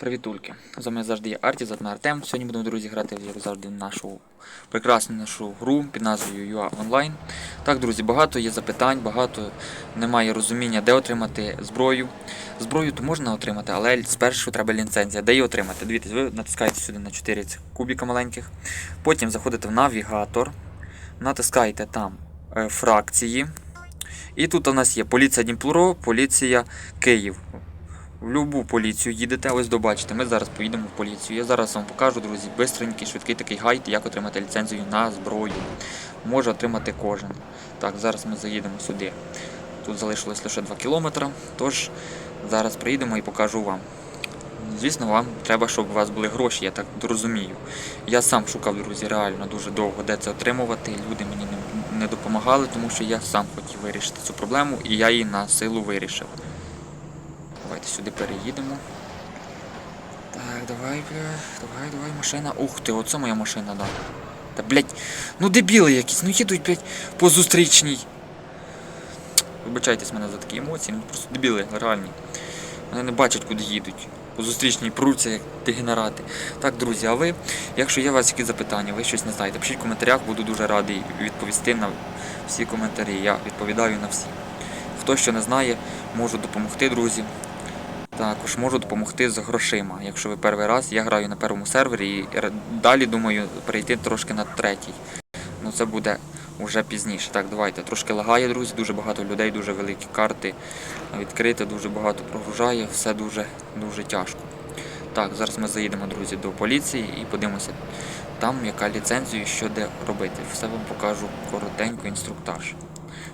Привітульки. З вами завжди є Арті, затна Артем. Сьогодні будемо, друзі, грати, як завжди, нашу прекрасну нашу гру під назвою UA Online. Так, друзі, багато є запитань, багато немає розуміння, де отримати зброю. Зброю то можна отримати, але спершу треба ліцензія. Де її отримати? Дивіться, ви натискаєте сюди на 4 кубіка маленьких. Потім заходите в навігатор, натискаєте там е, фракції. І тут у нас є поліція Дніпро, поліція Київ. В любу поліцію їдете, ось добачите, ми зараз поїдемо в поліцію. Я зараз вам покажу, друзі, бистренький, швидкий такий гайд, як отримати ліцензію на зброю. Може отримати кожен. Так, зараз ми заїдемо сюди. Тут залишилось лише 2 кілометри, тож зараз приїдемо і покажу вам. Звісно, вам треба, щоб у вас були гроші, я так розумію. Я сам шукав, друзі, реально дуже довго, де це отримувати. Люди мені не, допомагали, тому що я сам хотів вирішити цю проблему і я її на силу вирішив. Давайте сюди переїдемо. Так, давай, бля, давай, давай, машина. Ух ти, оце моя машина, да. Та блять, ну дебіли якісь, ну їдуть, блять, по зустрічній. Вибачайтесь мене за такі емоції, ну просто дебіли, реальні. Вони не бачать, куди їдуть. По зустрічній пруться, як дегенерати. Так, друзі, а ви, якщо є у вас якісь запитання, ви щось не знаєте, пишіть в коментарях, буду дуже радий відповісти на всі коментарі. Я відповідаю на всі. Хто що не знає, можу допомогти, друзі. Також можу допомогти з грошима. Якщо ви перший раз, я граю на першому сервері і далі думаю перейти трошки на третій. Ну це буде вже пізніше. Так, давайте. Трошки лагає, друзі, дуже багато людей, дуже великі карти відкрити, дуже багато прогружає, все дуже дуже тяжко. Так, зараз ми заїдемо, друзі, до поліції і подивимося там, яка ліцензія що де робити. Все вам покажу коротенько інструктаж.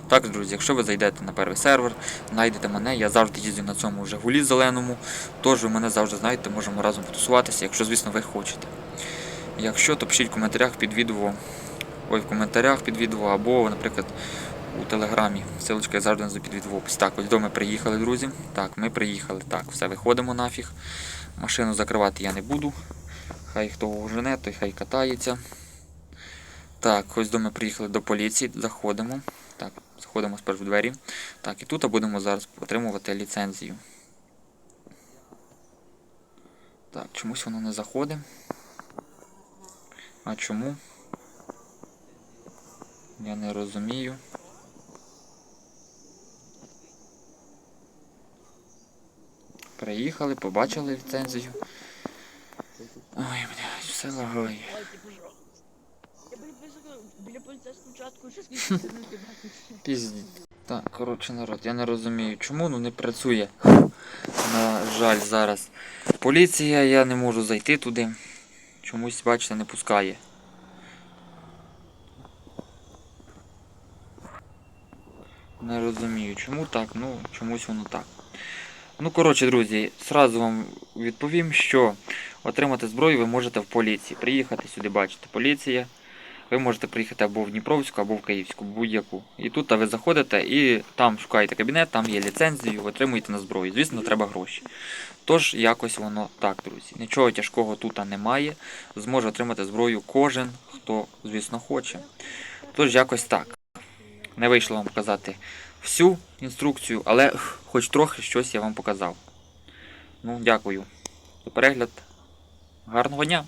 Так, друзі, якщо ви зайдете на перший сервер, знайдете мене, я завжди їздю на цьому Жигулі зеленому, тож ви мене завжди знаєте, можемо разом потусуватися, якщо, звісно, ви хочете. Якщо, то пишіть в коментарях під відео, ой, в коментарях під відео, або, наприклад, у телеграмі. Силочка я завжди внизу під відео. Так, ось до ми приїхали, друзі. Так, ми приїхали. Так, все, виходимо нафіг. Машину закривати я не буду. Хай хто жене, той хай катається. Так, ось до ми приїхали до поліції, заходимо. Так, заходимо спершу в двері. Так, і тут будемо зараз отримувати ліцензію. Так, чомусь воно не заходить. А чому? Я не розумію. Приїхали, побачили ліцензію. Ой, блядь, все лагає. Біля поліцейського участку щось відсутні Пізді. Так, коротше, народ, я не розумію, чому ну не працює. На жаль, зараз. Поліція, я не можу зайти туди. Чомусь, бачите, не пускає. Не розумію, чому так, ну чомусь воно так. Ну, коротше, друзі, сразу вам відповім, що отримати зброю ви можете в поліції. Приїхати сюди, бачите, поліція. Ви можете приїхати або в Дніпровську, або в Київську, будь-яку. І тут ви заходите і там шукаєте кабінет, там є ліцензію, отримуєте на зброю. Звісно, треба гроші. Тож якось воно так, друзі. Нічого тяжкого тут немає. Зможе отримати зброю кожен, хто, звісно, хоче. Тож якось так. Не вийшло вам показати всю інструкцію, але хоч трохи щось я вам показав. Ну, дякую за перегляд. Гарного дня!